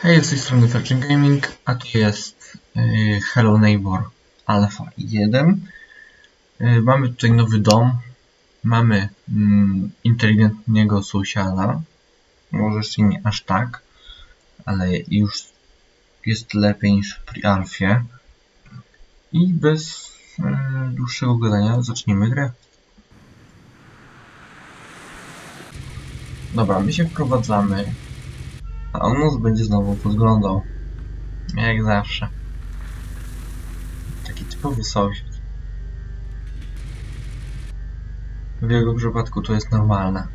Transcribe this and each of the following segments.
Hej, z tej strony Felchin Gaming, a to jest yy, Hello Neighbor Alpha 1. Yy, mamy tutaj nowy dom, mamy mm, inteligentnego sąsiada, może jeszcze nie aż tak, ale już jest lepiej niż pri Alfie. I bez yy, dłuższego gadania zaczniemy grę. Dobra, my się wprowadzamy. A on nas będzie znowu podglądał. Jak zawsze. Taki typowy sąsiad. W jego przypadku to jest normalne.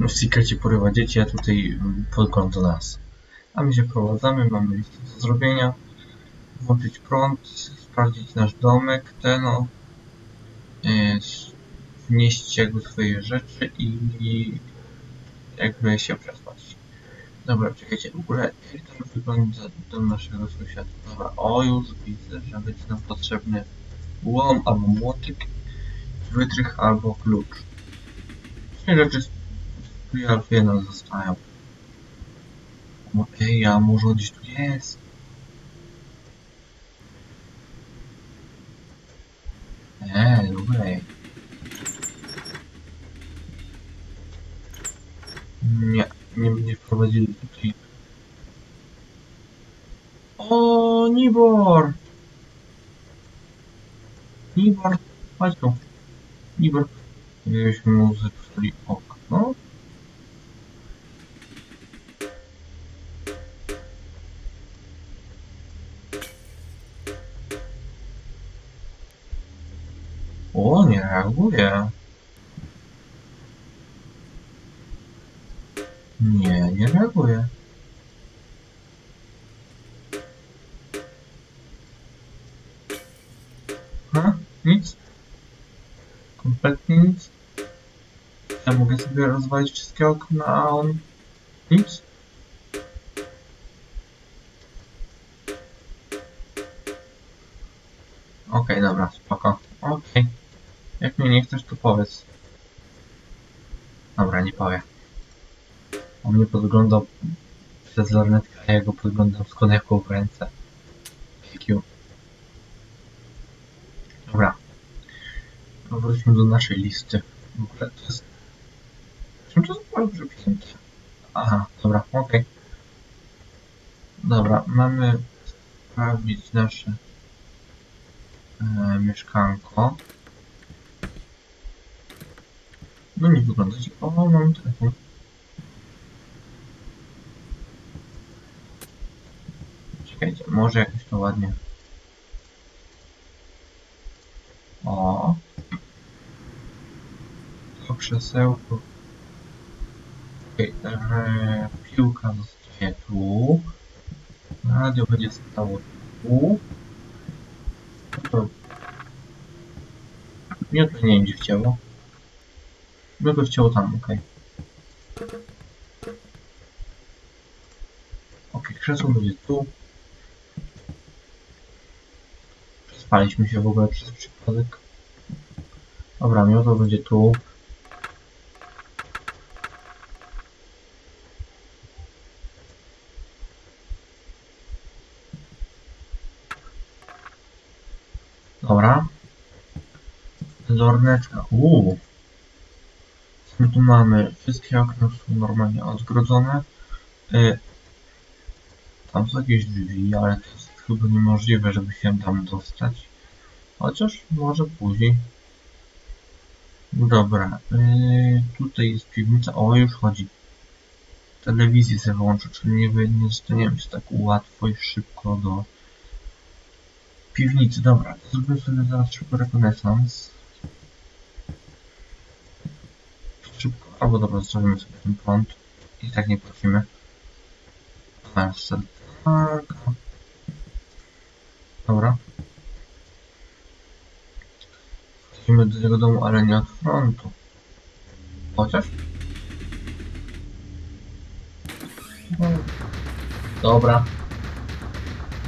No sekrecie porywa dzieci, a tutaj podgląda nas. A my się wprowadzamy, mamy listę do zrobienia. Włączyć prąd, sprawdzić nasz domek, ten o. Yy, wnieść jakby swoje rzeczy i jakby się przespać. Dobra, czekajcie, w ogóle jak tam wygląda dom naszego sąsiada? Dobra, o już widzę, że będzie nam potrzebny łom albo młotek, wytrych albo klucz. Wszystkie rzeczy z Alfie nam zostają. Okej, a może gdzieś tu jest? Eee, dobra. Nie, nie mnie wprowadzili tutaj. O, Nibor! Nibor, chodź tu. Nibor. Gdybyśmy mu zepsuli okno. O, nie reaguje. Ha? Nic? Kompletnie nic? Ja mogę sobie rozwalić wszystkie okna, a on... Nic? Okej, dobra, spoko. Okej. Jak mnie nie chcesz, to powiedz. Dobra, nie powiem. On mnie podglądał przez lornetkę, a ja go podglądam z konewką w ręce. IQ. Dobra. Wróćmy do naszej listy. To jest... Czym to jest dobrze przyjęte? Aha, dobra, okej. Dobra, mamy sprawdzić nasze e, mieszkanko. No nie wygląda ci. O, mam telefon. Czekajcie, może jakoś to ładnie. O. To krzesełko. Okay, piłka zostaje tu. Radio będzie stało tu. No to... Nie, to nie idzie chciało. By to chciało tam, okej. Okay. Okej, krzesło będzie tu. Przespaliśmy się w ogóle przez przypadek. Dobra, miotło będzie tu. Dobra. Lornetka. Uuu. Co my tu mamy? Wszystkie okna są normalnie odgrodzone. Y tam są jakieś drzwi, ale to jest chyba niemożliwe, żeby się tam dostać. Chociaż może później. Dobra, yy, tutaj jest piwnica. O, już chodzi. Telewizję sobie włączę, czyli nie, nie dostaniemy się tak łatwo i szybko do piwnicy. Dobra, to sobie zaraz szybko rekonesans. Szybko, albo dobra, zostawimy sobie ten prąd. I tak nie płacimy. Teraz tak. Dobra. Wchodzimy do tego domu, ale nie od frontu. Chociaż? Dobra.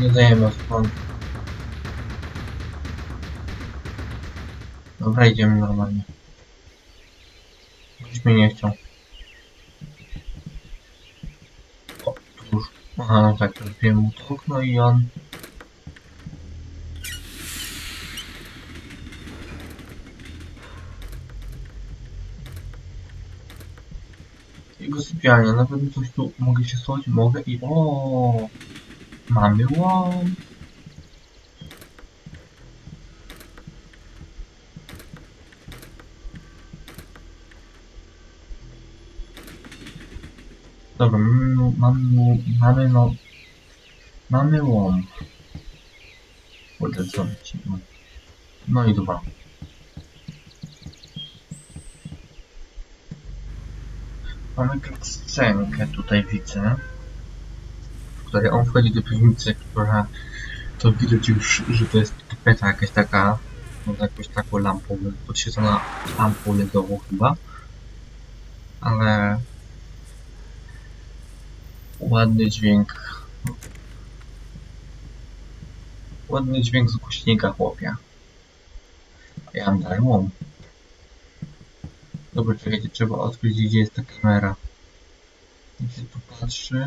Nie dajemy od frontu. Dobra, idziemy normalnie. Ktoś mnie nie chciał. O, tu już Aha, no tak, rozbiłem mu to okno i on... Jego sypialnia, na pewno coś tu mogę się schować, mogę i o Mamy łom. Dobra, mamy, mamy, mamy no... Mamy łom. Kurde, ci no. I dobra. Mamy scenkę tutaj widzę, w której on wchodzi do piwnicy, która to widać już, że to jest tapeta jakaś taka, no jakąś taką lampą, podświetlona lampą LEDową chyba, ale ładny dźwięk, ładny dźwięk z głośnika chłopia. Ja dalej łom. Dobra, czekajcie, trzeba odkryć gdzie jest ta kamera. Jak się tu patrzy...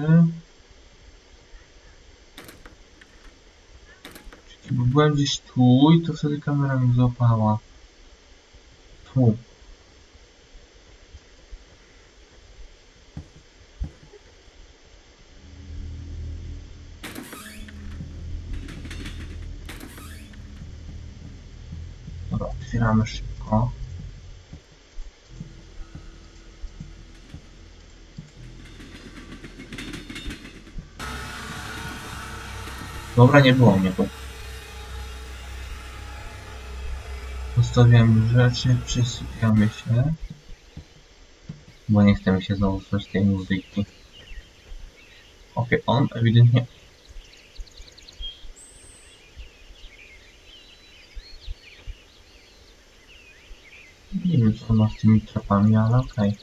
Czekaj, bo byłem gdzieś tu i to wtedy kamera mnie złapała. Tu. Dobra, otwieramy szybko. Dobra, nie było mnie tu. Zostawiamy rzeczy, przysypiamy się. Bo nie chcemy się znowu tej muzyki. Okej, on ewidentnie... Nie wiem co ma z tymi trapami, ale okej.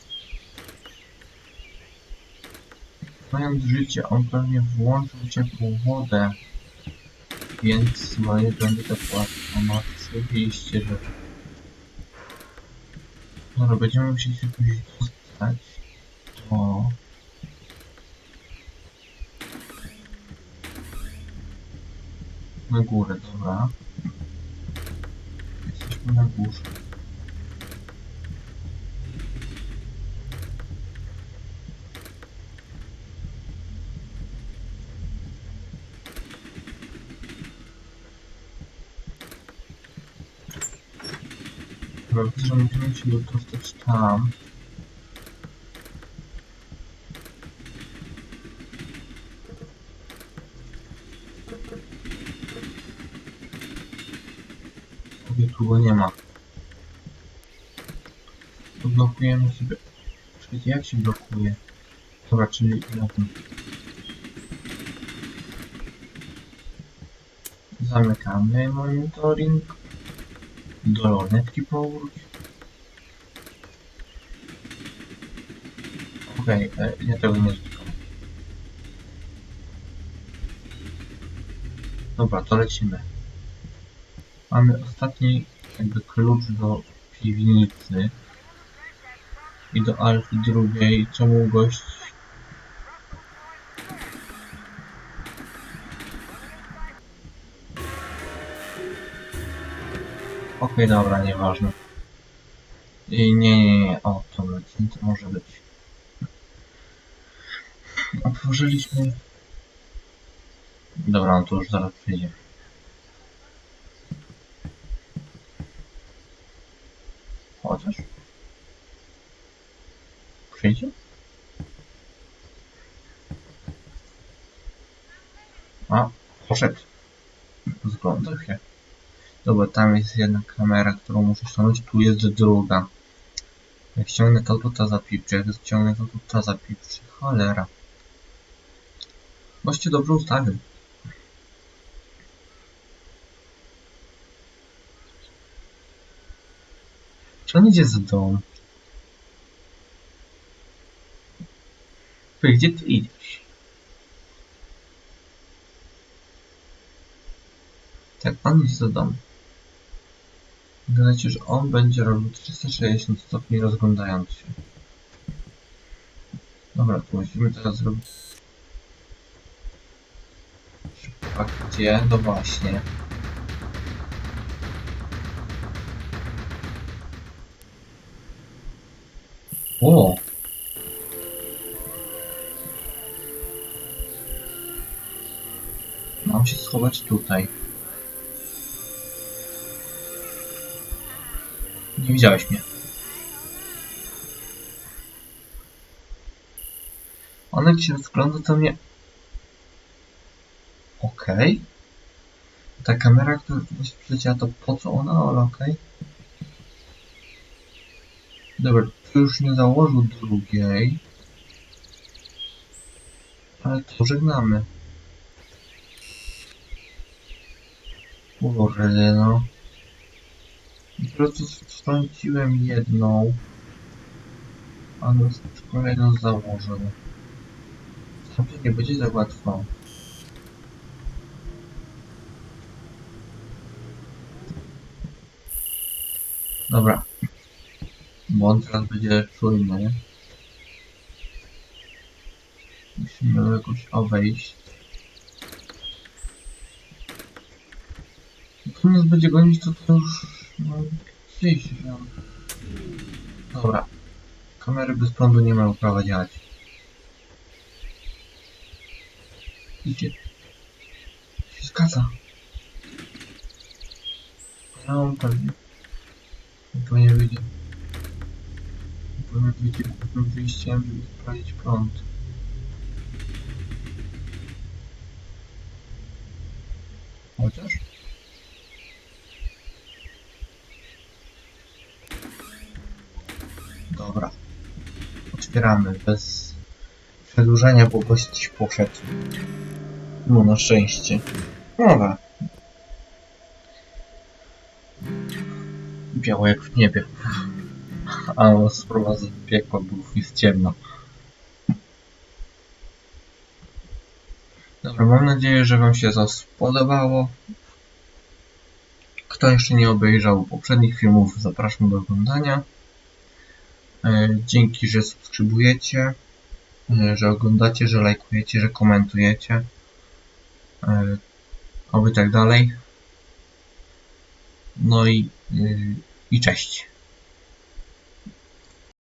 Znając życie, on pewnie włączył ciepłą wodę. Więc moje będzie to płatne. No oczywiście, że... Dobra, będziemy musieli się jakoś dostać. To... Na górę, dobra. Jesteśmy na górze. Dobra, widzę, że musimy się dostać tam. Sobie tu go nie ma. To blokujemy sobie. Czekajcie, jak się blokuje? Dobra, czyli na tym. Zamykamy monitoring. Do lornetki powróć. Okej, okay, ja tego nie zbieram. Dobra, to lecimy. Mamy ostatni jakby klucz do piwnicy i do alfy drugiej, czemu gość Okej, dobra, nieważne. I nie, nie, nie, o, to, to może być. Otworzyliśmy... Dobra, no to już zaraz przyjdzie. Chociaż? Przyjdzie? A, poszedł. Zglądał się. Dobra, tam jest jedna kamera, którą muszę ściągnąć, tu jest druga. Jak ściągnę to, to ta zapipczy, jak ściągnę to, to ta zapipczy. Cholera. Goście dobrze ustawił. Czy on idzie z domu? Ty, gdzie ty idziesz? Tak, on idzie do domu. Gadajcie, że on będzie robił 360 stopni rozglądając się. Dobra, to musimy teraz zrobić... A gdzie? No właśnie. O! Mam się schować tutaj. Nie widziałeś mnie. On się rozgląda, to mnie... Okej. Ta kamera, która tu właśnie przyleciała, to po co ona? Ale okej. Dobra, tu już nie założył drugiej. Ale to żegnamy. Kurde, no. Dopiero co strąciłem jedną. Ale kolejną założę. To nie będzie tak łatwo. Dobra. Bo on teraz będzie czujny. Musimy jakoś obejść. Nas będzie gonić, to to już... No, gdzieś że... Dobra. Kamery bez prądu nie mają prawa działać. Idzie. Się zgadza. No, pewnie. To nie wyjdzie. Pewnie wyjdzie głównym wyjściem, żeby sprawdzić prąd. Chociaż? Dobra. Otwieramy bez przedłużania, bo gość poszedł. No na szczęście. Dobra. Biało jak w niebie. A on sprowadza piekła, bo jest ciemno. Dobra, mam nadzieję, że Wam się to spodobało. Kto jeszcze nie obejrzał poprzednich filmów, zapraszam do oglądania. E, Dzięki, że subskrybujecie, e, że oglądacie, że lajkujecie, że komentujecie. E, Oby tak dalej. No i, i cześć.